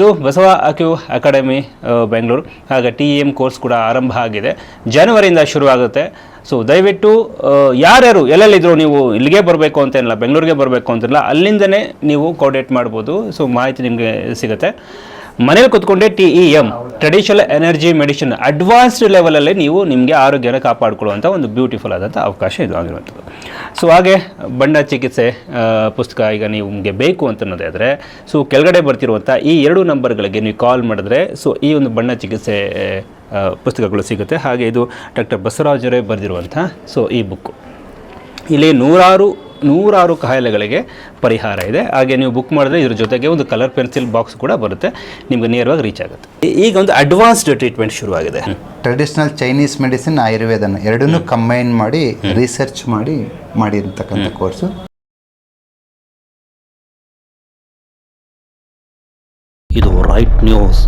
ಇದು ಬಸವ ಅಕ್ಯೂ ಅಕಾಡೆಮಿ ಬೆಂಗಳೂರು. ಹಾಗೆ T M course ಕೂಡ ಆರಂಭ ಆಗಿದೆ. ಜನವರಿಯಿಂದ ಶುರುವಾಗುತ್ತೆ ಸೊ ದಯವಿಟ್ಟು ಯಾರ್ಯಾರು ಎಲ್ಲೆಲ್ಲಿದ್ರು ನೀವು ಇಲ್ಲಿಗೆ ಬರಬೇಕು ಅಂತೇನಿಲ್ಲ ಬೆಂಗಳೂರಿಗೆ ಬರಬೇಕು ಅಂತಿಲ್ಲ ಅಲ್ಲಿಂದನೇ ನೀವು ಕೋಆರ್ಡಿನೇಟ್ ಮಾಡ್ಬೋದು. ಸೊ ಮಾಹಿತಿ ನಿಮಗೆ ಸಿಗುತ್ತೆ. ಮನೇಲಿ ಕೂತ್ಕೊಂಡೆ T E M traditional energy medicine advanced ಲೆವೆಲಲ್ಲಿ ನೀವು ನಿಮಗೆ ಆರೋಗ್ಯನ ಕಾಪಾಡಿಕೊಳ್ಳುವಂಥ ಒಂದು ಬ್ಯೂಟಿಫುಲ್ ಆದಂಥ ಅವಕಾಶ ಇದು ಆಗಿರುವಂಥದ್ದು. ಸೊ ಹಾಗೆ ಬಣ್ಣ ಚಿಕಿತ್ಸೆ ಪುಸ್ತಕ ಈಗ ನಿಮಗೆ ಬೇಕು ಅಂತ ಅನ್ನೋದಾದರೆ ಸೊ ಕೆಳಗಡೆ ಬರ್ತಿರುವಂಥ ಈ ಎರಡು ನಂಬರ್ಗಳಿಗೆ ನೀವು ಕಾಲ್ ಮಾಡಿದ್ರೆ ಸೊ ಈ ಒಂದು ಬಣ್ಣ ಚಿಕಿತ್ಸೆ ಪುಸ್ತಕಗಳು ಸಿಗುತ್ತೆ. ಹಾಗೆ ಇದು ಡಾಕ್ಟರ್ ಬಸವರಾಜರೇ ಬರೆದಿರುವಂಥ ಸೊ ಈ ಬುಕ್ಕು ಇಲ್ಲಿ ನೂರಾರು ನೂರಾರು ಕಾಯಿಲೆಗಳಿಗೆ ಪರಿಹಾರ ಇದೆ. ಹಾಗೆ ನೀವು ಬುಕ್ ಮಾಡಿದ್ರೆ ಇದ್ರ ಜೊತೆಗೆ ಒಂದು ಕಲರ್ ಪೆನ್ಸಿಲ್ ಬಾಕ್ಸ್ ಕೂಡ ಬರುತ್ತೆ. ನಿಮ್ಗೆ ನೇರವಾಗಿ ರೀಚ್ ಆಗುತ್ತೆ. ಈಗ ಒಂದು ಅಡ್ವಾನ್ಸ್ಡ್ ಟ್ರೀಟ್ಮೆಂಟ್ ಶುರುವಾಗಿದೆ. ಟ್ರೆಡಿಷನಲ್ ಚೈನೀಸ್ ಮೆಡಿಸಿನ್ ಆಯುರ್ವೇದನ ಎರಡನ್ನೂ ಕಂಬೈನ್ ಮಾಡಿ ರಿಸರ್ಚ್ ಮಾಡಿ ಮಾಡಿರ್ತಕ್ಕಂಥ ಕೋರ್ಸು ಇದು ರೈಟ್ ನ್ಯೂಸ್